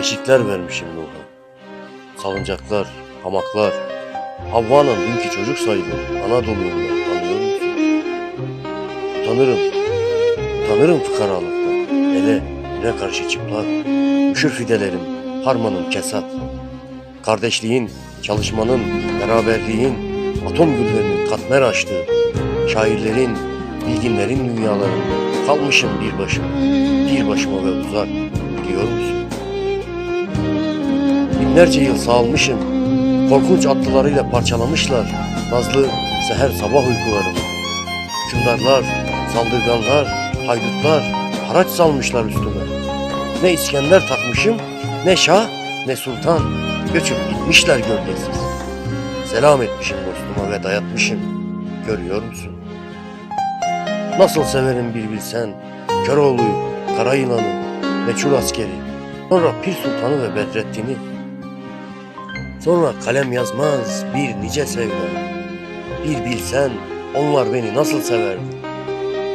Beşikler vermişim Nuh'a. Salıncaklar, hamaklar. Havva'nın dünkü çocuk sayılır. Anadolu'yum ben, tanıyor musun? Utanırım. Utanırım fıkaralıktan. Hele ne karşı çıplak. Üşür fidelerim, harmanım kesat. Kardeşliğin, çalışmanın, beraberliğin, atom güllerinin katmer açtığı, şairlerin, bilginlerin dünyalarında kalmışım bir başıma, bir başıma ve uzak, biliyor musun? Binlerce yıl sağalmışım, korkunç atlılarıyla parçalamışlar, nazlı seher sabah uykularımı. Hükümdarlar, saldırganlar, haydutlar haraç salmışlar üstüme. Ne İskender takmışım, ne şah, ne sultan. Göçüp gitmişler gölgesiz. Selam etmişim dostuma ve dayatmışım. Görüyor musun? Nasıl severim bir bilsen. Köroğlu'yu, Kara Yılan'ı, Meçhul askeri. Sonra Pir Sultan'ı ve Bedrettin'i. Sonra kalem yazmaz bir nice sevda. Bir bilsen onlar beni nasıl severdi.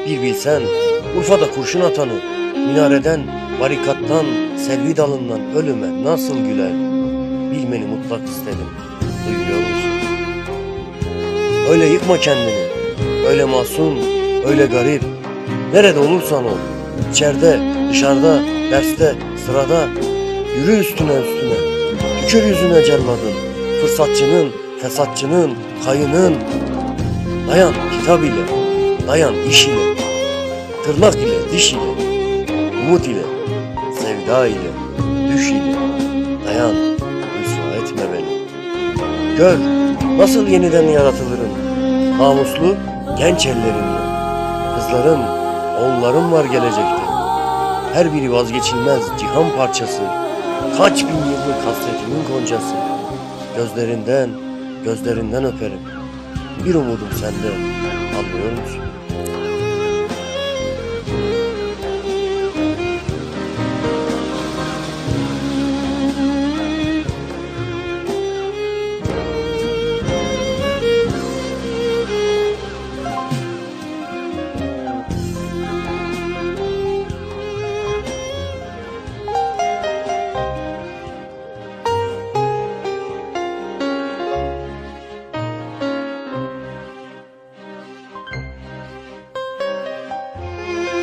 Bir bilsen Urfa'da kurşun atanı, minareden, barikattan, selvi dalından ölüme nasıl güler. Bilmeni mutlak istedim. Duyuyor musun? Öyle yıkma kendini. Öyle masum, öyle garip. Nerede olursan ol. İçeride, dışarıda, derste, sırada. Yürü üstüne üstüne. Tükür yüzüne celladın. Fırsatçının, fesatçının, kayının. Dayan kitap ile, dayan iş ile. Tırnak ile, diş ile. Umut ile, sevda ile, düş ile. Dayan, rüsva etme beni. Gör, nasıl yeniden yaratılırım. Namuslu, genç ellerimle. Kızlarım, oğullarım var gelecekte. Her biri vazgeçilmez cihan parçası. Kaç bin yıllık hasretimin goncası. Gözlerinden, gözlerinden öperim. Bir umudum sende, anlıyor musun?